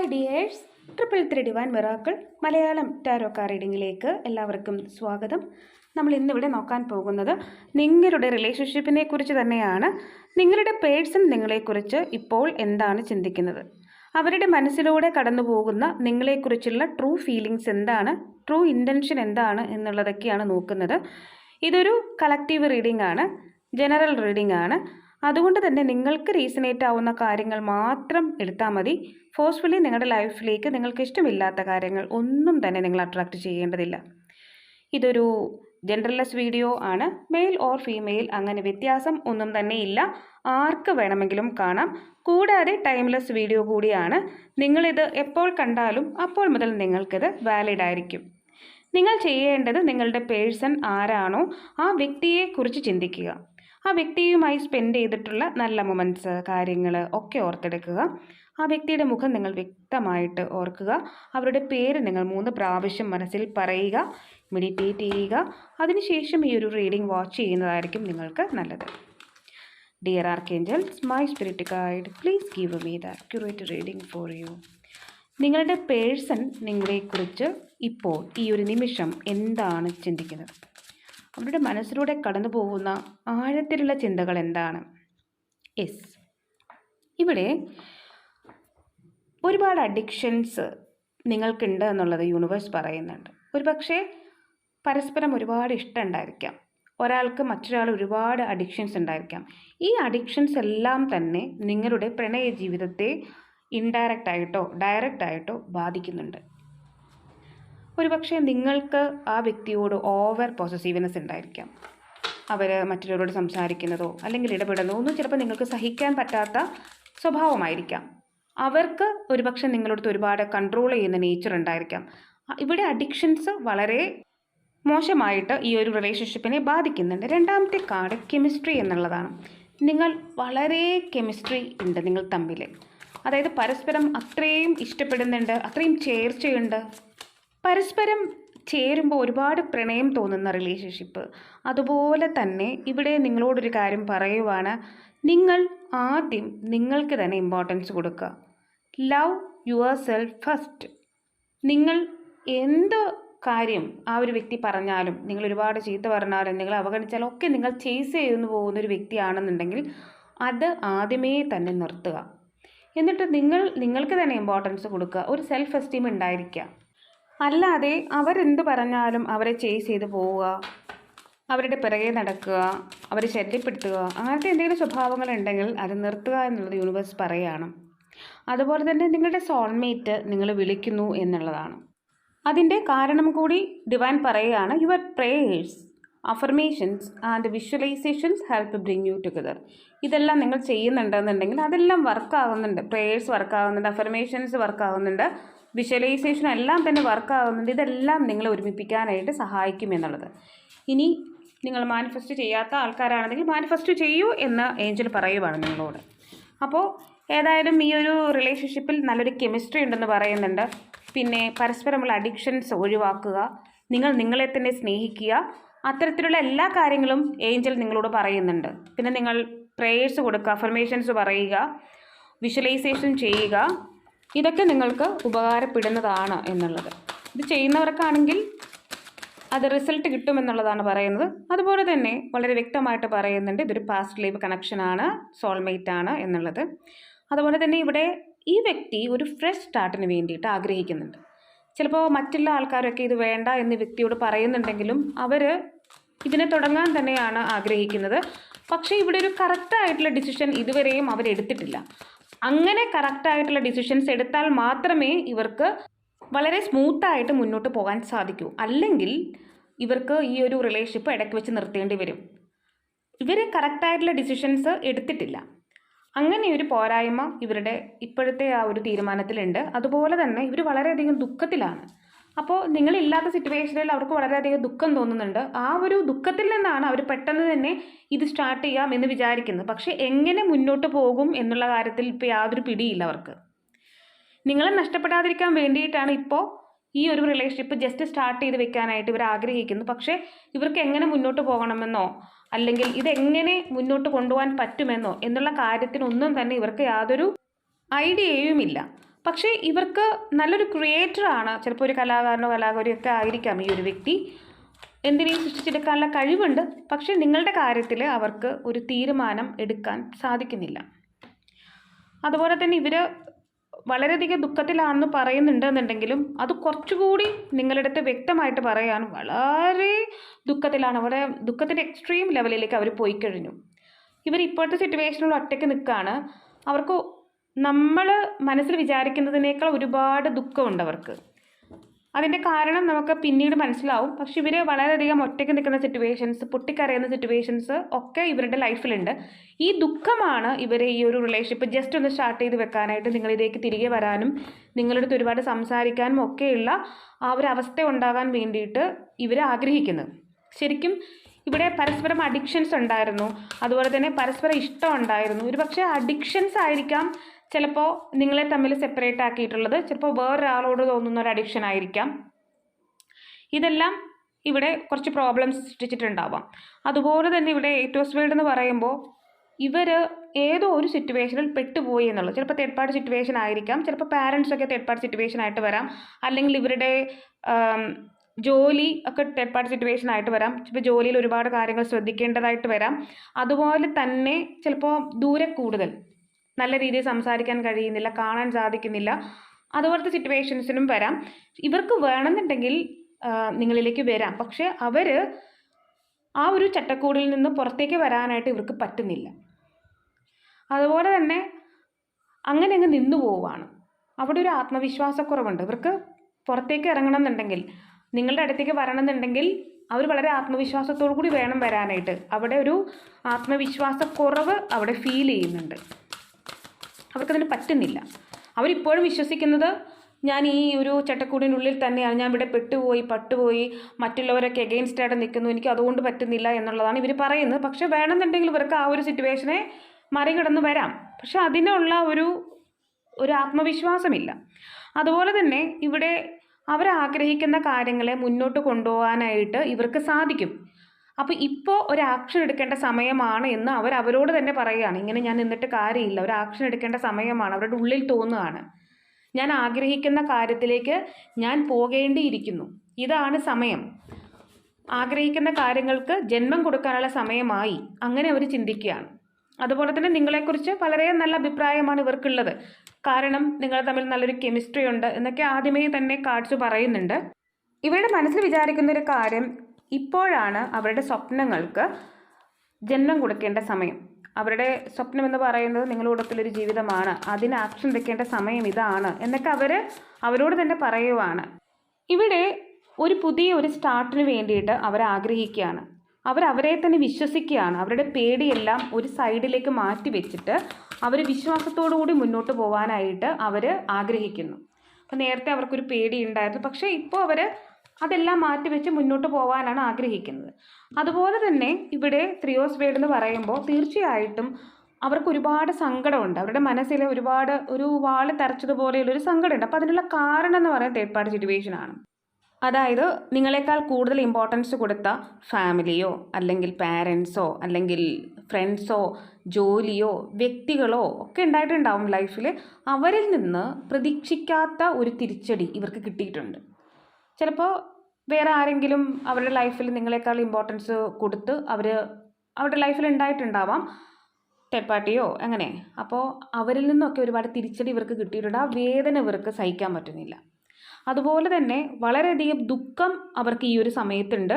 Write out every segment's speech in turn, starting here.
Hi dears triple three divine miracle Malayalam tarot card റീഡിങ്ങിലേക്ക് എല്ലാവർക്കും സ്വാഗതം. നമ്മൾ ഇന്നിവിടെ നോക്കാൻ പോകുന്നത് നിങ്ങളുടെ റിലേഷൻഷിപ്പിനെ കുറിച്ച് തന്നെയാണ്. നിങ്ങളുടെ പേഴ്സൺ നിങ്ങളെക്കുറിച്ച് ഇപ്പോൾ എന്താണ് ചിന്തിക്കുന്നത്? അവരുടെ മനസ്സിലൂടെ കടന്നു പോകുന്ന നിങ്ങളെക്കുറിച്ചുള്ള ട്രൂ ഫീലിങ്സ് എന്താണ്? ട്രൂ ഇന്റൻഷൻ എന്താണ് എന്നുള്ളതൊക്കെയാണ് നോക്കുന്നത്. ഇതൊരു കളക്റ്റീവ് റീഡിംഗ് ആണ്. ജനറൽ റീഡിംഗ് ആണ്. അതുകൊണ്ട് തന്നെ നിങ്ങൾക്ക് റീസണേറ്റ് ആവുന്ന കാര്യങ്ങൾ മാത്രം എടുത്താൽ മതി. ഫോഴ്സ്ഫുള്ളി നിങ്ങളുടെ ലൈഫിലേക്ക് നിങ്ങൾക്ക് ഇഷ്ടമില്ലാത്ത കാര്യങ്ങൾ ഒന്നും തന്നെ നിങ്ങൾ അട്രാക്റ്റ് ചെയ്യേണ്ടതില്ല. ഇതൊരു ജെൻഡർലെസ് വീഡിയോ ആണ്. മെയിൽ ഓർ ഫീമെയിൽ അങ്ങനെ വ്യത്യാസം ഒന്നും തന്നെ ഇല്ല. ആർക്ക് വേണമെങ്കിലും കാണാം. കൂടാതെ ടൈംലെസ് വീഡിയോ കൂടിയാണ്. നിങ്ങളിത് എപ്പോൾ കണ്ടാലും അപ്പോൾ മുതൽ നിങ്ങൾക്കിത് വാലിഡ് ആയിരിക്കും. നിങ്ങൾ ചെയ്യേണ്ടത് നിങ്ങളുടെ പേഴ്സൺ ആരാണോ ആ വ്യക്തിയെക്കുറിച്ച് ചിന്തിക്കുക. ആ വ്യക്തിയുമായി സ്പെൻഡ് ചെയ്തിട്ടുള്ള നല്ല മൊമെന്റ്സ് കാര്യങ്ങൾ ഒക്കെ ഓർത്തെടുക്കുക. ആ വ്യക്തിയുടെ മുഖം നിങ്ങൾ വ്യക്തമായിട്ട് ഓർക്കുക. അവരുടെ പേര് നിങ്ങൾ മൂന്ന് പ്രാവശ്യം മനസ്സിൽ പറയുക മെഡിറ്റേറ്റ് ചെയ്യുക. അതിനുശേഷം ഈ ഒരു റീഡിംഗ് വാച്ച് ചെയ്യുന്നതായിരിക്കും നിങ്ങൾക്ക് നല്ലത്. Dear archangels my spirit guide please give me the accurate reading for you നിങ്ങളുടെ പേഴ്സൺ നിങ്ങളെക്കുറിച്ച് ഇപ്പോൾ ഈ ഒരു നിമിഷം എന്താണ് ചിന്തിക്കുന്നത്? അവരുടെ മനസ്സിലൂടെ കടന്നു പോകുന്ന ആഴത്തിലുള്ള ചിന്തകൾ എന്താണ്? യെസ് ഇവിടെ ഒരുപാട് അഡിക്ഷൻസ് നിങ്ങൾക്കുണ്ട് എന്നുള്ളത് യൂണിവേഴ്സ് പറയുന്നുണ്ട്. ഒരു പക്ഷേ പരസ്പരം ഒരുപാട് ഇഷ്ടം ഉണ്ടായിരിക്കാം. ഒരാൾക്ക് മറ്റൊരാൾ ഒരുപാട് അഡിക്ഷൻസ് ഉണ്ടായിരിക്കാം. ഈ അഡിക്ഷൻസ് എല്ലാം തന്നെ നിങ്ങളുടെ പ്രണയ ജീവിതത്തെ ഇൻഡയറക്റ്റ് ആയിട്ടോ ഡയറക്റ്റ് ആയിട്ടോ ബാധിക്കുന്നുണ്ട്. ഒരുപക്ഷെ നിങ്ങൾക്ക് ആ വ്യക്തിയോട് ഓവർ പോസസീവ്നെസ് ഉണ്ടായിരിക്കാം. അവർ മറ്റുള്ളവരോട് സംസാരിക്കുന്നതോ അല്ലെങ്കിൽ ഇടപെടുന്നതോ ഒന്നും ചിലപ്പോൾ നിങ്ങൾക്ക് സഹിക്കാൻ പറ്റാത്ത സ്വഭാവമായിരിക്കാം. അവർക്ക് ഒരുപക്ഷെ നിങ്ങളടുത്ത് ഒരുപാട് കൺട്രോൾ ചെയ്യുന്ന നേച്ചർ ഉണ്ടായിരിക്കാം. ഇവിടെ അഡിക്ഷൻസ് വളരെ മോശമായിട്ട് ഈ ഒരു റിലേഷൻഷിപ്പിനെ ബാധിക്കുന്നുണ്ട്. രണ്ടാമത്തെ കാർഡ് കെമിസ്ട്രി എന്നുള്ളതാണ്. നിങ്ങൾ വളരെ കെമിസ്ട്രി ഉണ്ട് നിങ്ങൾ തമ്മിൽ അതായത് പരസ്പരം അത്രയും ഇഷ്ടപ്പെടുന്നുണ്ട് അത്രയും ചേർച്ചയുണ്ട് പരസ്പരം ചേരുമ്പോൾ ഒരുപാട് പ്രണയം തോന്നുന്ന റിലേഷൻഷിപ്പ് അതുപോലെ തന്നെ ഇവിടെ നിങ്ങളോടൊരു കാര്യം പറയുവാണ്. നിങ്ങൾ ആദ്യം നിങ്ങൾക്ക് തന്നെ ഇമ്പോർട്ടൻസ് കൊടുക്കുക. ലവ് യുവർ സെൽഫ് ഫസ്റ്റ് നിങ്ങൾ എന്ത് കാര്യം ആ ഒരു വ്യക്തി പറഞ്ഞാലും നിങ്ങൾ ഒരുപാട് ചീത്ത പറഞ്ഞാലും നിങ്ങൾ അവഗണിച്ചാലും ഒക്കെ നിങ്ങൾ ചേസ് ചെയ്തു പോകുന്ന ഒരു വ്യക്തിയാണെന്നുണ്ടെങ്കിൽ അത് ആദ്യമേ തന്നെ നിർത്തുക. എന്നിട്ട് നിങ്ങൾ നിങ്ങൾക്ക് തന്നെ ഇമ്പോർട്ടൻസ് കൊടുക്കുക. ഒരു സെൽഫ് എസ്റ്റീം ഉണ്ടായിരിക്കുക. അല്ലാതെ അവരെന്ത് പറഞ്ഞാലും അവരെ ചേസ് ചെയ്ത് പോവുക. അവരുടെ പിറകെ നടക്കുക അവരെ ശല്യപ്പെടുത്തുക അങ്ങനത്തെ എന്തെങ്കിലും സ്വഭാവങ്ങൾ ഉണ്ടെങ്കിൽ അത് നിർത്തുക എന്നുള്ളത് യൂണിവേഴ്സ് പറയുകയാണ് അതുപോലെ തന്നെ നിങ്ങളുടെ സോൾമേറ്റ് നിങ്ങൾ വിളിക്കുന്നു എന്നുള്ളതാണ്. അതിന്റെ കാരണം കൂടി ഡിവൈൻ പറയുകയാണ് your prayers affirmations and visualisations help bring you together ഇതെല്ലാം നിങ്ങൾ ചെയ്യുന്നുണ്ടെന്നുണ്ടെങ്കിൽ അതെല്ലാം വർക്ക് ആകുന്നുണ്ട് പ്രേയേഴ്സ് വർക്ക് ആകുന്നുണ്ട് അഫർമേഷൻസ് വർക്ക് ആകുന്നുണ്ട് വിഷ്വലൈസേഷൻ എല്ലാം തന്നെ വർക്കാകുന്നുണ്ട് ഇതെല്ലാം നിങ്ങളെ ഒരുമിപ്പിക്കാനായിട്ട് സഹായിക്കും എന്നുള്ളത്. ഇനി നിങ്ങൾ മാനിഫെസ്റ്റ് ചെയ്യാത്ത ആൾക്കാരാണെങ്കിൽ മാനിഫെസ്റ്റ് ചെയ്യൂ എന്ന് ഏഞ്ചൽ പറയുവാണ് നിങ്ങളോട്. അപ്പോൾ ഏതായാലും ഈ ഒരു റിലേഷൻഷിപ്പിൽ നല്ലൊരു കെമിസ്ട്രി ഉണ്ടെന്ന് പറയുന്നുണ്ട്. പിന്നെ പരസ്പരമുള്ള അഡിക്ഷൻസ് ഒഴിവാക്കുക നിങ്ങൾ നിങ്ങളെ തന്നെ സ്നേഹിക്കുക അത്തരത്തിലുള്ള എല്ലാ കാര്യങ്ങളും ഏഞ്ചൽ നിങ്ങളോട് പറയുന്നുണ്ട്. പിന്നെ നിങ്ങൾ പ്രേയേഴ്സ് കൊടുക്കുക അഫർമേഷൻസ് പറയുക വിഷ്വലൈസേഷൻ ചെയ്യുക ഇതൊക്കെ നിങ്ങൾക്ക് ഉപകാരപ്പെടുന്നതാണ് എന്നുള്ളത്. ഇത് ചെയ്യുന്നവർക്കാണെങ്കിൽ അത് റിസൾട്ട് കിട്ടുമെന്നുള്ളതാണ് പറയുന്നത്. അതുപോലെ തന്നെ വളരെ വ്യക്തമായിട്ട് പറയുന്നുണ്ട് ഇതൊരു പാസ്റ്റ് ലൈവ് കണക്ഷനാണ് സോൾമേറ്റ് ആണ് എന്നുള്ളത്. അതുപോലെ തന്നെ ഇവിടെ ഈ വ്യക്തി ഒരു ഫ്രഷ് സ്റ്റാർട്ടിന് വേണ്ടിയിട്ട് ആഗ്രഹിക്കുന്നുണ്ട്. ചിലപ്പോൾ മറ്റുള്ള ആൾക്കാരൊക്കെ ഇത് വേണ്ട എന്ന് വ്യക്തിയോട് പറയുന്നുണ്ടെങ്കിലും അവർ ഇതിനെ തുടങ്ങാൻ തന്നെയാണ് ആഗ്രഹിക്കുന്നത്. പക്ഷേ ഇവിടെ ഒരു കറക്റ്റായിട്ടുള്ള ഡിസിഷൻ ഇതുവരെയും അവരെടുത്തിട്ടില്ല. അങ്ങനെ കറക്റ്റായിട്ടുള്ള ഡിസിഷൻസ് എടുത്താൽ മാത്രമേ ഇവർക്ക് വളരെ സ്മൂത്തായിട്ട് മുന്നോട്ട് പോകാൻ സാധിക്കൂ. അല്ലെങ്കിൽ ഇവർക്ക് ഈ ഒരു റിലേഷൻഷിപ്പ് ഇടയ്ക്ക് വെച്ച് നിർത്തേണ്ടി വരും. ഇവർ കറക്റ്റായിട്ടുള്ള ഡിസിഷൻസ് എടുത്തിട്ടില്ല. അങ്ങനെ ഒരു പോരായ്മ ഇവരുടെ ഇപ്പോഴത്തെ ആ ഒരു തീരുമാനത്തിലുണ്ട്. അതുപോലെ തന്നെ ഇവർ വളരെയധികം ദുഃഖത്തിലാണ്. അപ്പോൾ നിങ്ങളില്ലാത്ത സിറ്റുവേഷനിൽ അവർക്ക് വളരെയധികം ദുഃഖം തോന്നുന്നുണ്ട്. ആ ഒരു ദുഃഖത്തിൽ നിന്നാണ് അവർ പെട്ടെന്ന് തന്നെ ഇത് സ്റ്റാർട്ട് ചെയ്യാം എന്ന് വിചാരിക്കുന്നത്. പക്ഷേ എങ്ങനെ മുന്നോട്ട് പോകും എന്നുള്ള കാര്യത്തിൽ ഇപ്പോൾ യാതൊരു പിടിയില്ല അവർക്ക്. നിങ്ങളെ നഷ്ടപ്പെടാതിരിക്കാൻ വേണ്ടിയിട്ടാണ് ഇപ്പോൾ ഈ ഒരു റിലേഷൻഷിപ്പ് ജസ്റ്റ് സ്റ്റാർട്ട് ചെയ്ത് വെക്കാനായിട്ട് ഇവർ ആഗ്രഹിക്കുന്നു പക്ഷേ ഇവർക്ക് എങ്ങനെ മുന്നോട്ട് പോകണമെന്നോ അല്ലെങ്കിൽ ഇതെങ്ങനെ മുന്നോട്ട് കൊണ്ടുപോകാൻ പറ്റുമെന്നോ എന്നുള്ള കാര്യത്തിനൊന്നും തന്നെ ഇവർക്ക് യാതൊരു ഐഡിയയുമില്ല പക്ഷേ ഇവർക്ക് നല്ലൊരു ക്രിയേറ്ററാണ്. ചിലപ്പോൾ ഒരു കലാകാരനോ കലാകാരിയോ ഒക്കെ ആയിരിക്കാം ഈ ഒരു വ്യക്തി. എന്തിനേയും സൃഷ്ടിച്ചെടുക്കാനുള്ള കഴിവുണ്ട്. പക്ഷേ നിങ്ങളുടെ കാര്യത്തിൽ അവർക്ക് ഒരു തീരുമാനം എടുക്കാൻ സാധിക്കുന്നില്ല. അതുപോലെ തന്നെ ഇവർ വളരെയധികം ദുഃഖത്തിലാണെന്ന് പറയുന്നുണ്ട് എന്നുണ്ടെങ്കിലും അത് കുറച്ചുകൂടി നിങ്ങളുടെ അടുത്ത് വ്യക്തമായിട്ട് പറയാൻ വളരെ ദുഃഖത്തിലാണ്. അവരുടെ ദുഃഖത്തിന്റെ എക്സ്ട്രീം ലെവലിലേക്ക് അവർ പോയി കഴിഞ്ഞു. ഇവർ ഇപ്പോഴത്തെ സിറ്റുവേഷനിൽ ഒറ്റയ്ക്ക് നിൽക്കുകയാണ്. അവർക്ക് നമ്മൾ മനസ്സിൽ വിചാരിക്കുന്നതിനേക്കാൾ ഒരുപാട് ദുഃഖമുണ്ട് അവർക്ക് അതിന്റെ കാരണം നമുക്ക് പിന്നീട് മനസ്സിലാവും. പക്ഷെ ഇവർ വളരെയധികം ഒറ്റയ്ക്ക് നിൽക്കുന്ന സിറ്റുവേഷൻസ് പൊട്ടിക്കരയുന്ന സിറ്റുവേഷൻസ് ഒക്കെ ഇവരുടെ ലൈഫിലുണ്ട് ഈ ദുഃഖമാണ് ഇവരെ ഈ ഒരു റിലേഷൻഷിപ്പ് ജസ്റ്റ് ഒന്ന് സ്റ്റാർട്ട് ചെയ്ത് വെക്കാനായിട്ട് നിങ്ങളിലേക്ക് തിരികെ വരാനും നിങ്ങളടുത്ത് ഒരുപാട് സംസാരിക്കാനും ഒക്കെയുള്ള ആ ഒരു അവസ്ഥ ഉണ്ടാകാൻ വേണ്ടിയിട്ട് ഇവർ ആഗ്രഹിക്കുന്നത്. ശരിക്കും ഇവിടെ പരസ്പരം അഡിക്ഷൻസ് ഉണ്ടായിരുന്നു. അതുപോലെ തന്നെ പരസ്പരം ഇഷ്ടം ഉണ്ടായിരുന്നു. ഒരു പക്ഷേ അഡിക്ഷൻസ് ആയിരിക്കാം ചിലപ്പോൾ നിങ്ങളെ തമ്മിൽ സെപ്പറേറ്റ് ആക്കിയിട്ടുള്ളത് ചിലപ്പോൾ വേറൊരാളോട് തോന്നുന്ന ഒരു അഡിക്ഷൻ ആയിരിക്കാം. ഇതെല്ലാം ഇവിടെ കുറച്ച് പ്രോബ്ലംസ് സൃഷ്ടിച്ചിട്ടുണ്ടാവാം. അതുപോലെ തന്നെ ഇവിടെ ഏറ്റോസ് വേൾഡ് എന്ന് പറയുമ്പോൾ ഇവർ ഏതോ ഒരു സിറ്റുവേഷനിൽ പെട്ടുപോയി എന്നുള്ളത്. ചിലപ്പോൾ തേർഡ് പാർട്ടി സിറ്റുവേഷൻ ആയിരിക്കാം. ചിലപ്പോൾ പാരൻസൊക്കെ തേർഡ് പാർട്ടി സിറ്റുവേഷൻ ആയിട്ട് വരാം. അല്ലെങ്കിൽ ഇവരുടെ ജോലി ഒക്കെ തേർഡ് പാർട്ടി സിറ്റുവേഷൻ ആയിട്ട് വരാം. ചിലപ്പോൾ ജോലിയിൽ ഒരുപാട് കാര്യങ്ങൾ ശ്രദ്ധിക്കേണ്ടതായിട്ട് വരാം. അതുപോലെ തന്നെ ചിലപ്പോൾ ദൂരെ കൂടുതൽ നല്ല രീതിയിൽ സംസാരിക്കാൻ കഴിയുന്നില്ല കാണാൻ സാധിക്കുന്നില്ല. അതുപോലത്തെ സിറ്റുവേഷൻസിനും വരാം. ഇവർക്ക് വേണമെന്നുണ്ടെങ്കിൽ നിങ്ങളിലേക്ക് വരാം. പക്ഷേ അവർ ആ ഒരു ചട്ടക്കൂടിൽ നിന്ന് പുറത്തേക്ക് വരാനായിട്ട് ഇവർക്ക് പറ്റുന്നില്ല. അതുപോലെ തന്നെ അങ്ങനെ അങ്ങ് നിന്നു പോവുകയാണ്. അവിടെ ഒരു ആത്മവിശ്വാസക്കുറവുണ്ട്. ഇവർക്ക് പുറത്തേക്ക് ഇറങ്ങണം എന്നുണ്ടെങ്കിൽ നിങ്ങളുടെ അടുത്തേക്ക് വരണം എന്നുണ്ടെങ്കിൽ അവർ വളരെ ആത്മവിശ്വാസത്തോടു കൂടി വേണം വരാനായിട്ട്. അവിടെ ഒരു ആത്മവിശ്വാസക്കുറവ് അവിടെ ഫീൽ ചെയ്യുന്നുണ്ട്. അവർക്കതിന് പറ്റുന്നില്ല. അവരിപ്പോഴും വിശ്വസിക്കുന്നത് ഞാൻ ഈ ഒരു ചട്ടക്കൂടിനുള്ളിൽ തന്നെയാണ്. ഞാൻ ഇവിടെ പെട്ടുപോയി പട്ടുപോയി മറ്റുള്ളവരൊക്കെ എഗെയിൻസ്റ്റ് ആയിട്ട് നിൽക്കുന്നു. എനിക്ക് അതുകൊണ്ട് പറ്റുന്നില്ല എന്നുള്ളതാണ് ഇവർ പറയുന്നത്. പക്ഷേ വേണമെന്നുണ്ടെങ്കിൽ ഇവർക്ക് ആ ഒരു സിറ്റുവേഷനെ മറികടന്ന് വരാം. പക്ഷെ അതിനുള്ള ഒരു ഒരു ആത്മവിശ്വാസമില്ല. അതുപോലെ തന്നെ ഇവിടെ അവരാഗ്രഹിക്കുന്ന കാര്യങ്ങളെ മുന്നോട്ട് കൊണ്ടുപോകാനായിട്ട് ഇവർക്ക് സാധിക്കും. അപ്പോൾ ഇപ്പോൾ ഒരു ആക്ഷൻ എടുക്കേണ്ട സമയമാണ് എന്ന് അവർ അവരോട് തന്നെ പറയുകയാണ്. ഇങ്ങനെ ഞാൻ നിന്നിട്ട് കാര്യമില്ല. ഒരു ആക്ഷൻ എടുക്കേണ്ട സമയമാണ്. അവരുടെ ഉള്ളിൽ തോന്നുകയാണ്. ഞാൻ ആഗ്രഹിക്കുന്ന കാര്യത്തിലേക്ക് ഞാൻ പോകേണ്ടിയിരിക്കുന്നു. ഇതാണ് സമയം. ആഗ്രഹിക്കുന്ന കാര്യങ്ങൾക്ക് ജന്മം കൊടുക്കാനുള്ള സമയമായി. അങ്ങനെ അവർ ചിന്തിക്കുകയാണ്. അതുപോലെ തന്നെ നിങ്ങളെക്കുറിച്ച് വളരെ നല്ല അഭിപ്രായമാണ് ഇവർക്കുള്ളത്. കാരണം നിങ്ങൾ തമ്മിൽ നല്ലൊരു കെമിസ്ട്രി ഉണ്ട് എന്നൊക്കെ ആദ്യമേ തന്നെ കാർഡ്സ് പറയുന്നുണ്ട്. ഇവരുടെ മനസ്സിൽ വിചാരിക്കുന്ന ഒരു കാര്യം ഇപ്പോഴാണ് അവരുടെ സ്വപ്നങ്ങൾക്ക് ജന്മം കൊടുക്കേണ്ട സമയം. അവരുടെ സ്വപ്നം എന്ന് പറയുന്നത് നിങ്ങളുടെ കൂടത്തിലൊരു ജീവിതമാണ്. അതിന് ആക്ഷൻ വെക്കേണ്ട സമയം ഇതാണ് എന്നൊക്കെ അവർ അവരോട് തന്നെ പറയുവാണ്. ഇവിടെ ഒരു പുതിയ ഒരു സ്റ്റാർട്ടിന് വേണ്ടിയിട്ട് അവർ ആഗ്രഹിക്കുകയാണ്. അവർ അവരെ തന്നെ വിശ്വസിക്കുകയാണ്. അവരുടെ പേടിയെല്ലാം ഒരു സൈഡിലേക്ക് മാറ്റി വെച്ചിട്ട് അവർ വിശ്വാസത്തോടു കൂടി മുന്നോട്ട് പോകാനായിട്ട് അവർ ആഗ്രഹിക്കുന്നു. അപ്പോൾ നേരത്തെ അവർക്കൊരു പേടി ഉണ്ടായിരുന്നു. പക്ഷേ ഇപ്പോൾ അവർ അതെല്ലാം മാറ്റിവെച്ച് മുന്നോട്ട് പോകാനാണ് ആഗ്രഹിക്കുന്നത്. അതുപോലെ തന്നെ ഇവിടെ ത്രിയോസ് വേഡ് എന്ന് പറയുമ്പോൾ തീർച്ചയായിട്ടും അവർക്ക് ഒരുപാട് സങ്കടമുണ്ട്. അവരുടെ മനസ്സിൽ ഒരുപാട് ഒരു വാൾ തറച്ചതുപോലെയുള്ള ഒരു സങ്കടമുണ്ട്. അപ്പോൾ അതിനുള്ള കാരണം എന്ന് പറയുന്നത് തേർഡ് പാർട്ടി സിറ്റുവേഷൻ ആണ്. അതായത് നിങ്ങളെക്കാൾ കൂടുതൽ ഇമ്പോർട്ടൻസ് കൊടുത്ത ഫാമിലിയോ അല്ലെങ്കിൽ പാരൻസോ അല്ലെങ്കിൽ ഫ്രണ്ട്സോ ജോലിയോ വ്യക്തികളോ ഒക്കെ ഉണ്ടായിട്ടുണ്ടാവും ലൈഫിൽ അവരിൽ നിന്ന് പ്രതീക്ഷിക്കാത്ത ഒരു തിരിച്ചടി ഇവർക്ക് കിട്ടിയിട്ടുണ്ട്. ചിലപ്പോൾ വേറെ ആരെങ്കിലും അവരുടെ ലൈഫിൽ നിങ്ങളെക്കാൾ ഇമ്പോർട്ടൻസ് കൊടുത്ത് അവർ അവരുടെ ലൈഫിൽ ഉണ്ടായിട്ടുണ്ടാവാം. തേർഡ് പാർട്ടിയോ അങ്ങനെ. അപ്പോൾ അവരിൽ നിന്നൊക്കെ ഒരുപാട് തിരിച്ചടി ഇവർക്ക് കിട്ടിയിട്ടുണ്ട്. ആ വേദന ഇവർക്ക് സഹിക്കാൻ പറ്റുന്നില്ല. അതുപോലെ തന്നെ വളരെയധികം ദുഃഖം അവർക്ക് ഈ ഒരു സമയത്തുണ്ട്.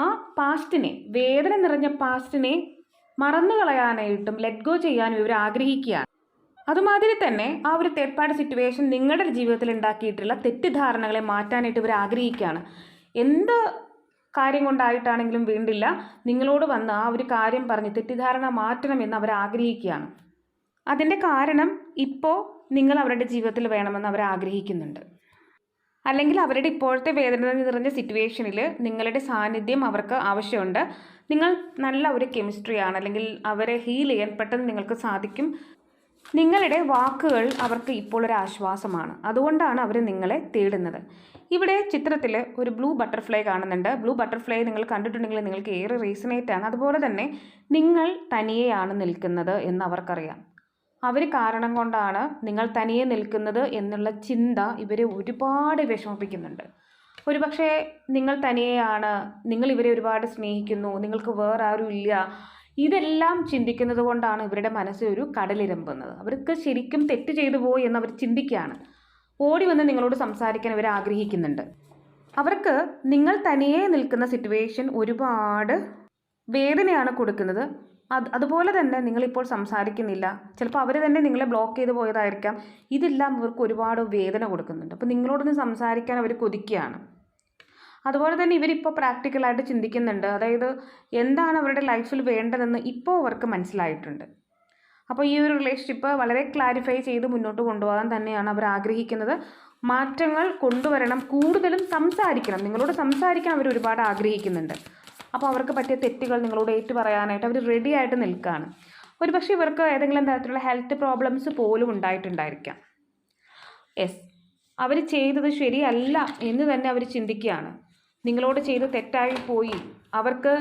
ആ പാസ്റ്റിനെ വേദന നിറഞ്ഞ പാസ്റ്റിനെ മറന്നു കളയാനായിട്ടും ലെറ്റ് ഗോ ചെയ്യാനും ഇവർ ആഗ്രഹിക്കുകയാണ്. അതുമാതിരി തന്നെ ആ ഒരു തേർഡ് പാർട്ടി സിറ്റുവേഷൻ നിങ്ങളുടെ ജീവിതത്തിൽ ഉണ്ടാക്കിയിട്ടുള്ള തെറ്റിദ്ധാരണകളെ മാറ്റാനായിട്ട് ഇവർ ആഗ്രഹിക്കുകയാണ്. എന്ത് കാര്യം കൊണ്ടായിട്ടാണെങ്കിലും വീണ്ടില്ല. നിങ്ങളോട് വന്ന് ആ ഒരു കാര്യം പറഞ്ഞ് തെറ്റിദ്ധാരണ മാറ്റണമെന്ന് അവർ ആഗ്രഹിക്കുകയാണ്. അതിന്റെ കാരണം ഇപ്പോൾ നിങ്ങൾ അവരുടെ ജീവിതത്തിൽ വേണമെന്ന് അവർ ആഗ്രഹിക്കുന്നുണ്ട്. അല്ലെങ്കിൽ അവരുടെ ഇപ്പോഴത്തെ വേദന നിറഞ്ഞ സിറ്റുവേഷനിൽ നിങ്ങളുടെ സാന്നിധ്യം അവർക്ക് ആവശ്യമുണ്ട്. നിങ്ങൾ നല്ല ഒരു കെമിസ്ട്രിയാണ് അല്ലെങ്കിൽ അവരെ ഹീൽ ചെയ്യാൻ പെട്ടെന്ന് നിങ്ങൾക്ക് സാധിക്കും. നിങ്ങളുടെ വാക്കുകൾ അവർക്ക് ഇപ്പോൾ ഒരു ആശ്വാസമാണ്. അതുകൊണ്ടാണ് അവർ നിങ്ങളെ തേടുന്നത്. ഇവിടെ ചിത്രത്തിൽ ഒരു ബ്ലൂ ബട്ടർഫ്ലൈ കാണുന്നുണ്ട്. ബ്ലൂ ബട്ടർഫ്ലൈ നിങ്ങൾ കണ്ടിട്ടുണ്ടെങ്കിൽ നിങ്ങൾക്ക് ഏറെ റീസണേറ്റ് ആണ്. അതുപോലെ തന്നെ നിങ്ങൾ തനിയെയാണ് നിൽക്കുന്നത് എന്ന് അവർക്കറിയാം. അവർ കാരണം കൊണ്ടാണ് നിങ്ങൾ തനിയെ നിൽക്കുന്നത് എന്നുള്ള ചിന്ത ഇവരെ ഒരുപാട് വിഷമിപ്പിക്കുന്നുണ്ട്. ഒരുപക്ഷെ നിങ്ങൾ തനിയെയാണ് നിങ്ങൾ ഇവരെ ഒരുപാട് സ്നേഹിക്കുന്നു നിങ്ങൾക്ക് വേറെ ആരും ഇല്ല ഇതെല്ലാം ചിന്തിക്കുന്നത് കൊണ്ടാണ് ഇവരുടെ മനസ്സിൽ ഒരു കടലിരമ്പുന്നത് അവർക്ക് ശരിക്കും തെറ്റ് ചെയ്തു പോയി എന്ന് അവർ ചിന്തിക്കുകയാണ്. ഓടി വന്ന് നിങ്ങളോട് സംസാരിക്കാൻ ഇവർ ആഗ്രഹിക്കുന്നുണ്ട്. അവർക്ക് നിങ്ങൾ തനിയെ നിൽക്കുന്ന സിറ്റുവേഷൻ ഒരുപാട് വേദനയാണ് കൊടുക്കുന്നത്. അത് അതുപോലെ തന്നെ നിങ്ങളിപ്പോൾ സംസാരിക്കുന്നില്ല. ചിലപ്പോൾ അവർ തന്നെ നിങ്ങളെ ബ്ലോക്ക് ചെയ്ത് പോയതായിരിക്കാം. ഇതെല്ലാം ഇവർക്ക് ഒരുപാട് വേദന കൊടുക്കുന്നുണ്ട്. അപ്പോൾ നിങ്ങളോടൊന്ന് സംസാരിക്കാൻ അവർ കൊതിക്കുകയാണ്. അതുപോലെ തന്നെ ഇവരിപ്പോൾ പ്രാക്ടിക്കലായിട്ട് ചിന്തിക്കുന്നുണ്ട്. അതായത് എന്താണ് അവരുടെ ലൈഫിൽ വേണ്ടതെന്ന് ഇപ്പോൾ അവർക്ക് മനസ്സിലായിട്ടുണ്ട്. അപ്പോൾ ഈ ഒരു റിലേഷൻഷിപ്പ് വളരെ ക്ലാരിഫൈ ചെയ്ത് മുന്നോട്ട് കൊണ്ടുപോകാൻ തന്നെയാണ് അവർ ആഗ്രഹിക്കുന്നത്. മാറ്റങ്ങൾ കൊണ്ടുവരണം കൂടുതലും സംസാരിക്കണം. നിങ്ങളോട് സംസാരിക്കാൻ അവർ ഒരുപാട് ആഗ്രഹിക്കുന്നുണ്ട്. അപ്പോൾ അവർക്ക് പറ്റിയ തെറ്റുകൾ നിങ്ങളോട് ഏറ്റു പറയാനായിട്ട് അവർ റെഡി ആയിട്ട് നിൽക്കുകയാണ് ഒരുപക്ഷെ ഇവർക്ക് ഏതെങ്കിലും തരത്തിലുള്ള ഹെൽത്ത് പ്രോബ്ലംസ് പോലും ഉണ്ടായിട്ടുണ്ടായിരിക്കാം. യെസ് അവർ ചെയ്തത് ശരിയല്ല എന്ന് തന്നെ അവർ ചിന്തിക്കുകയാണ്. നിങ്ങളോട് ചെയ്ത് തെറ്റായി പോയി. അവർക്ക്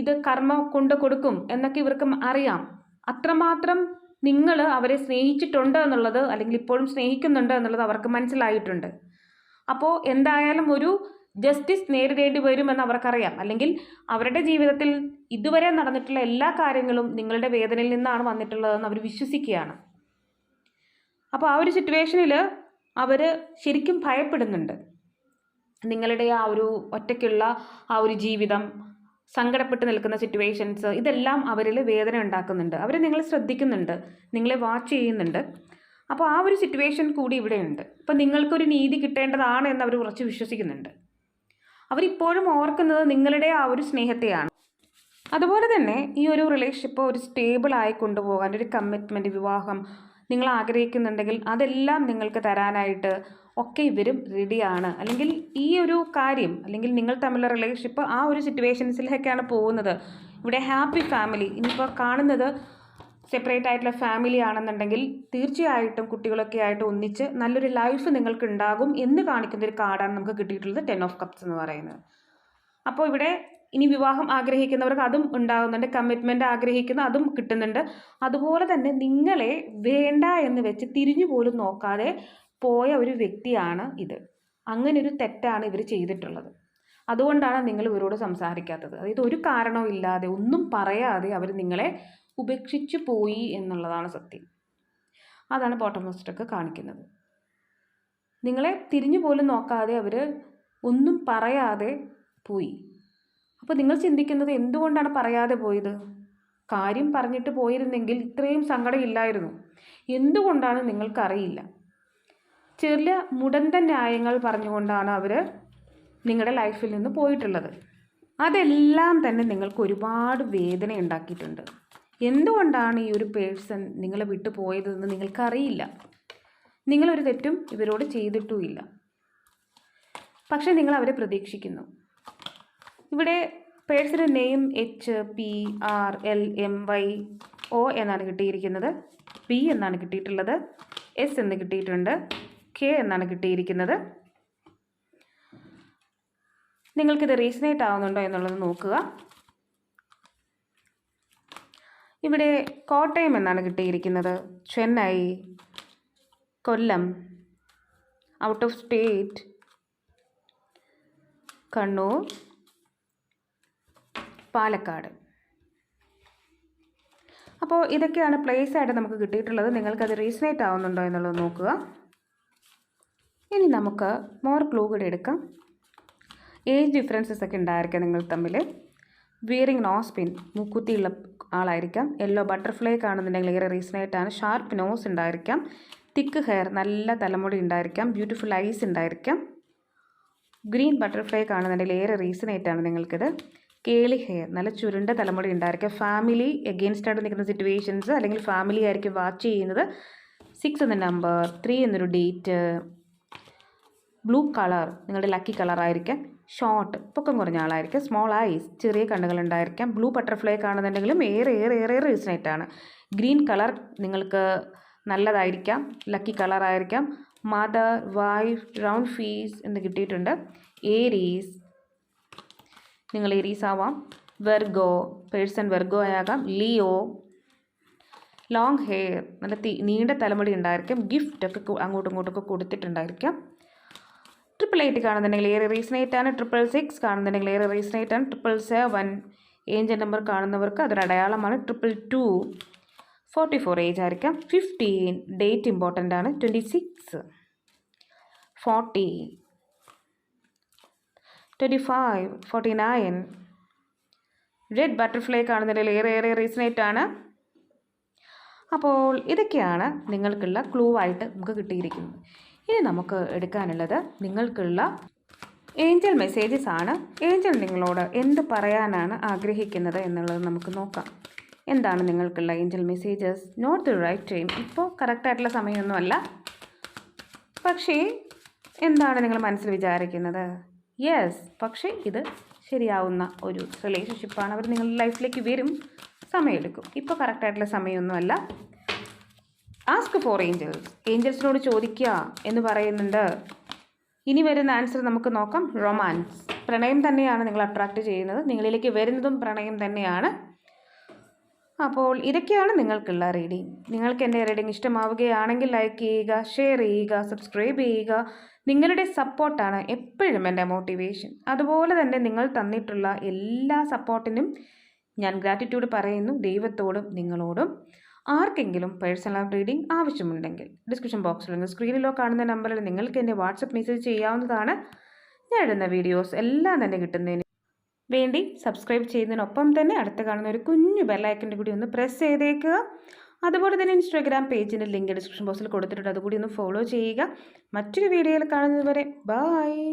ഇത് കർമ്മ കൊണ്ട് കൊടുക്കും എന്നൊക്കെ ഇവർക്ക് അറിയാം. അത്രമാത്രം നിങ്ങൾ അവരെ സ്നേഹിച്ചിട്ടുണ്ട് എന്നുള്ളത് അല്ലെങ്കിൽ ഇപ്പോഴും സ്നേഹിക്കുന്നുണ്ട് എന്നുള്ളത് അവർക്ക് മനസ്സിലായിട്ടുണ്ട്. അപ്പോൾ എന്തായാലും ഒരു ജസ്റ്റിസ് നേരിടേണ്ടി വരുമെന്ന് അവർക്കറിയാം. അല്ലെങ്കിൽ അവരുടെ ജീവിതത്തിൽ ഇതുവരെ നടന്നിട്ടുള്ള എല്ലാ കാര്യങ്ങളും നിങ്ങളുടെ വേദനയിൽ നിന്നാണ് വന്നിട്ടുള്ളതെന്ന് അവർ വിശ്വസിക്കുകയാണ്. അപ്പോൾ ആ ഒരു സിറ്റുവേഷനിൽ അവർ ശരിക്കും ഭയപ്പെടുന്നുണ്ട്. നിങ്ങളുടെ ആ ഒരു ഒറ്റയ്ക്കുള്ള ആ ഒരു ജീവിതം സങ്കടപ്പെട്ട് നിൽക്കുന്ന സിറ്റുവേഷൻസ് ഇതെല്ലാം അവരിൽ വേദന ഉണ്ടാക്കുന്നുണ്ട്. അവർ നിങ്ങളെ ശ്രദ്ധിക്കുന്നുണ്ട്. നിങ്ങളെ വാച്ച് ചെയ്യുന്നുണ്ട്. അപ്പോൾ ആ ഒരു സിറ്റുവേഷൻ കൂടി ഇവിടെയുണ്ട്. അപ്പോൾ നിങ്ങൾക്കൊരു നീതി കിട്ടേണ്ടതാണ് എന്ന് അവർ ഉറച്ച് വിശ്വസിക്കുന്നുണ്ട്. അവരിപ്പോഴും ഓർക്കുന്നത് നിങ്ങളുടെ ആ ഒരു സ്നേഹത്തെയാണ്. അതുപോലെ തന്നെ ഈ ഒരു റിലേഷൻഷിപ്പ് ഒരു സ്റ്റേബിളായി കൊണ്ടുപോകാൻ ഒരു കമ്മിറ്റ്മെന്റ് വിവാഹം നിങ്ങൾ ആഗ്രഹിക്കുന്നുണ്ടെങ്കിൽ അതെല്ലാം നിങ്ങൾക്ക് തരാനായിട്ട് ഒക്കെ ഇവരും റെഡിയാണ് അല്ലെങ്കിൽ ഈ ഒരു കാര്യം അല്ലെങ്കിൽ നിങ്ങൾ തമ്മിലുള്ള റിലേഷൻഷിപ്പ് ആ ഒരു സിറ്റുവേഷൻസിലേക്കാണ് പോകുന്നത്. ഇവിടെ ഹാപ്പി ഫാമിലി ഇനിയിപ്പോൾ കാണുന്നത് സെപ്പറേറ്റ് ആയിട്ടുള്ള ഫാമിലി ആണെന്നുണ്ടെങ്കിൽ തീർച്ചയായിട്ടും കുട്ടികളൊക്കെ ആയിട്ട് ഒന്നിച്ച് നല്ലൊരു ലൈഫ് നിങ്ങൾക്ക് ഉണ്ടാകും എന്ന് കാണിക്കുന്ന ഒരു കാർഡാണ് നമുക്ക് കിട്ടിയിട്ടുള്ളത് ടെൻ ഓഫ് കപ്സ് എന്ന് പറയുന്നത്. അപ്പോൾ ഇവിടെ ഇനി വിവാഹം ആഗ്രഹിക്കുന്നവർക്ക് അതും ഉണ്ടാകുന്നുണ്ട് കമ്മിറ്റ്മെന്റ് ആഗ്രഹിക്കുന്ന അതും കിട്ടുന്നുണ്ട്. അതുപോലെ തന്നെ നിങ്ങളെ വേണ്ട എന്ന് വെച്ച് തിരിഞ്ഞു പോലും നോക്കാതെ പോയ ഒരു വ്യക്തിയാണ് ഇത്. അങ്ങനെ ഒരു തെറ്റാണ് ഇവർ ചെയ്തിട്ടുള്ളത്. അതുകൊണ്ടാണ് നിങ്ങൾ ഇവരോട് സംസാരിക്കാത്തത്. അതായത് ഒരു കാരണവും ഇല്ലാതെ ഒന്നും പറയാതെ അവർ നിങ്ങളെ ഉപേക്ഷിച്ചു പോയി എന്നുള്ളതാണ് സത്യം. അതാണ് ബോട്ടം മോസ്റ്റൊക്കെ കാണിക്കുന്നത്. നിങ്ങളെ തിരിഞ്ഞു പോലും നോക്കാതെ അവർ ഒന്നും പറയാതെ പോയി. അപ്പോൾ നിങ്ങൾ ചിന്തിക്കുന്നത് എന്തുകൊണ്ടാണ് പറയാതെ പോയത്? കാര്യം പറഞ്ഞിട്ട് പോയിരുന്നെങ്കിൽ ഇത്രയും സങ്കടമില്ലായിരുന്നു എന്തുകൊണ്ടാണ് നിങ്ങൾക്കറിയില്ല? ചെറിയ മുടന്ത ന്യായങ്ങൾ പറഞ്ഞുകൊണ്ടാണ് അവർ നിങ്ങളുടെ ലൈഫിൽ നിന്ന് പോയിട്ടുള്ളത്. അതെല്ലാം തന്നെ നിങ്ങൾക്ക് ഒരുപാട് വേദന ഉണ്ടാക്കിയിട്ടുണ്ട്. എന്തുകൊണ്ടാണ് ഈ ഒരു പേഴ്സൺ നിങ്ങളെ വിട്ടു പോയതെന്ന് നിങ്ങൾക്കറിയില്ല. നിങ്ങളൊരു തെറ്റും ഇവരോട് ചെയ്തിട്ടുമില്ല. പക്ഷേ നിങ്ങൾ അവരെ പ്രതീക്ഷിക്കുന്നു. ഇവിടെ personal name H P R L M Y O എന്നാണ് കിട്ടിയിരിക്കുന്നത്. പി എന്നാണ് കിട്ടിയിട്ടുള്ളത്. എസ് എന്ന് കിട്ടിയിട്ടുണ്ട്. കെ എന്നാണ് കിട്ടിയിരിക്കുന്നത്. നിങ്ങൾക്കിത് റീസണേറ്റ് ആവുന്നുണ്ടോ എന്നുള്ളത് നോക്കുക. ഇവിടെ കോട്ടയം എന്നാണ് കിട്ടിയിരിക്കുന്നത്. Chennai Kollam out of state Kannur Palakkad. അപ്പോൾ ഇതൊക്കെയാണ് പ്ലേസ് ആയിട്ട് നമുക്ക് കിട്ടിയിട്ടുള്ളത്. നിങ്ങൾക്കത് റീസണേറ്റ് ആവുന്നുണ്ടോ എന്നുള്ളത് നോക്കുക. ഇനി നമുക്ക് മോർ ക്ലൂ കൂടെ എടുക്കാം. ഏജ് ഡിഫറൻസസ് ഒക്കെ ഉണ്ടായിരിക്കാം നിങ്ങൾ തമ്മിൽ. വിയറിങ് നോസ് പിൻ മൂക്കുത്തിയുള്ള ആളായിരിക്കാം. യെല്ലോ ബട്ടർഫ്ലൈ കാണുന്നുണ്ടെങ്കിൽ ഏറെ റീസണായിട്ടാണ് ഷാർപ്പ് നോസ് ഉണ്ടായിരിക്കാം. തിക്ക് ഹെയർ നല്ല തലമുടി ഉണ്ടായിരിക്കാം. ബ്യൂട്ടിഫുൾ ഐസ് ഉണ്ടായിരിക്കാം. ഗ്രീൻ ബട്ടർഫ്ലൈ കാണുന്നുണ്ടെങ്കിൽ ഏറെ റീസണായിട്ടാണ് നിങ്ങൾക്കിത്. കേളി ഹെയർ നല്ല ചുരുണ്ട തലമുടി ഉണ്ടായിരിക്കാം. ഫാമിലി എഗെയിൻസ്റ്റ് ആയിട്ട് നിൽക്കുന്ന സിറ്റുവേഷൻസ് അല്ലെങ്കിൽ ഫാമിലി ആയിരിക്കും വാച്ച് ചെയ്യുന്നത്. സിക്സ് എന്ന നമ്പർ ത്രീ എന്നൊരു ഡേറ്റ് ബ്ലൂ കളർ നിങ്ങളുടെ ലക്കി കളർ ആയിരിക്കാം. ഷോർട്ട് പൊക്കം കുറഞ്ഞ ആളായിരിക്കാം. സ്മോൾ ഐസ് ചെറിയ കണ്ണുകൾ ഉണ്ടായിരിക്കാം. ബ്ലൂ ബട്ടർഫ്ലൈ കാണുന്നുണ്ടെങ്കിലും ഏറെ ഏറെ ഏറെ റീസണേറ്റാണ് ഗ്രീൻ കളർ നിങ്ങൾക്ക് നല്ലതായിരിക്കാം. ലക്കി കളർ ആയിരിക്കാം. മദർ വൈഫ് റൗണ്ട് ഫീസ് എന്ന് കിട്ടിയിട്ടുണ്ട്. ഏരീസ് നിങ്ങൾ ഏരീസ് ആവാം. വെർഗോ പേഴ്സൺ വെർഗോ ആകാം. ലിയോ ലോങ് ഹെയർ നല്ല നീണ്ട തലമുടി ഉണ്ടായിരിക്കാം. ഗിഫ്റ്റൊക്കെ അങ്ങോട്ടും ഇങ്ങോട്ടൊക്കെ കൊടുത്തിട്ടുണ്ടായിരിക്കാം. ട്രിപ്പിൾ എയ്റ്റ് കാണുന്നുണ്ടെങ്കിൽ ഏറെ റീസണേറ്റ് ആണ്. ട്രിപ്പിൾ സിക്സ് കാണുന്നുണ്ടെങ്കിൽ ഏറെ റീസണേറ്റ് ആണ്. ട്രിപ്പിൾ സെവൻ ഏഞ്ചൽ നമ്പർ കാണുന്നവർക്ക് അതൊരു അടയാളമാണ്. Triple two forty four age ആയിരിക്കാം. ഫിഫ്റ്റീൻ ഡേറ്റ് ഇമ്പോർട്ടന്റ് ആണ്. Twenty six forty twenty five forty nine red butterfly കാണുന്നതിൽ ഏറെ ഏറെ റീസണേറ്റ് ആണ്. അപ്പോൾ ഇതൊക്കെയാണ് നിങ്ങൾക്കുള്ള ക്ലൂ ആയിട്ട് നമുക്ക് കിട്ടിയിരിക്കുന്നത്. ഇനി നമുക്ക് എടുക്കാനുള്ളത് നിങ്ങൾക്കുള്ള ഏഞ്ചൽ മെസ്സേജസ് ആണ്. ഏഞ്ചൽ നിങ്ങളോട് എന്ത് പറയാനാണ് ആഗ്രഹിക്കുന്നത് എന്നുള്ളത് നമുക്ക് നോക്കാം. എന്താണ് നിങ്ങൾക്കുള്ള angel messages? Not the right time. ഇപ്പോൾ കറക്റ്റായിട്ടുള്ള സമയമൊന്നുമല്ല. പക്ഷേ എന്താണ് നിങ്ങൾ മനസ്സിൽ വിചാരിക്കുന്നത്? യെസ് പക്ഷേ ഇത് ശരിയാവുന്ന ഒരു റിലേഷൻഷിപ്പാണ് അവർ നിങ്ങളുടെ ലൈഫിലേക്ക് വരും. സമയമെടുക്കും. ഇപ്പോൾ കറക്റ്റായിട്ടുള്ള സമയമൊന്നുമല്ല. ആസ്ക് ഫോർ ഏഞ്ചൽസ് ഏഞ്ചൽസിനോട് ചോദിക്കുക എന്ന് പറയുന്നുണ്ട്. ഇനി വരുന്ന ആൻസർ നമുക്ക് നോക്കാം. റൊമാൻസ് പ്രണയം തന്നെയാണ് നിങ്ങൾ അട്രാക്റ്റ് ചെയ്യുന്നത്. നിങ്ങളിലേക്ക് വരുന്നതും പ്രണയം തന്നെയാണ്. അപ്പോൾ ഇതൊക്കെയാണ് നിങ്ങൾക്കുള്ള റീഡിംഗ് നിങ്ങൾക്ക് എന്റെ റീഡിംഗ് ഇഷ്ടമാവുകയാണെങ്കിൽ ലൈക്ക് ചെയ്യുക ഷെയർ ചെയ്യുക സബ്സ്ക്രൈബ് ചെയ്യുക. നിങ്ങളുടെ സപ്പോർട്ടാണ് എപ്പോഴും എന്റെ മോട്ടിവേഷൻ അതുപോലെ തന്നെ നിങ്ങൾ തന്നിട്ടുള്ള എല്ലാ സപ്പോർട്ടിനും ഞാൻ ഗ്രാറ്റിറ്റ്യൂഡ് പറയുന്നു. ദൈവത്തോടും നിങ്ങളോടും. ആർക്കെങ്കിലും പേഴ്സണൽ റീഡിംഗ് ആവശ്യമുണ്ടെങ്കിൽ ഡിസ്ക്രിപ്ഷൻ ബോക്സിൽ നിന്ന് സ്ക്രീനിലോ കാണുന്ന നമ്പറിൽ നിങ്ങൾക്ക് എന്റെ വാട്സപ്പ് മെസ്സേജ് ചെയ്യാവുന്നതാണ്. ഞാൻ ഇടുന്ന വീഡിയോസ് എല്ലാം തന്നെ കിട്ടുന്നതിന് വേണ്ടി സബ്സ്ക്രൈബ് ചെയ്യുന്നതിനൊപ്പം തന്നെ അടുത്ത് കാണുന്ന ഒരു കുഞ്ഞു ബെല്ലൈക്കന്റെ കൂടി ഒന്ന് പ്രസ് ചെയ്തേക്കുക. അതുപോലെ തന്നെ ഇൻസ്റ്റാഗ്രാം പേജിന്റെ ലിങ്ക് ഡിസ്ക്രിപ്ഷൻ ബോക്സിൽ കൊടുത്തിട്ടുണ്ട്. അതുകൂടി ഒന്ന് ഫോളോ ചെയ്യുക. മറ്റൊരു വീഡിയോയിൽ കാണുന്നതുവരെ ബായ്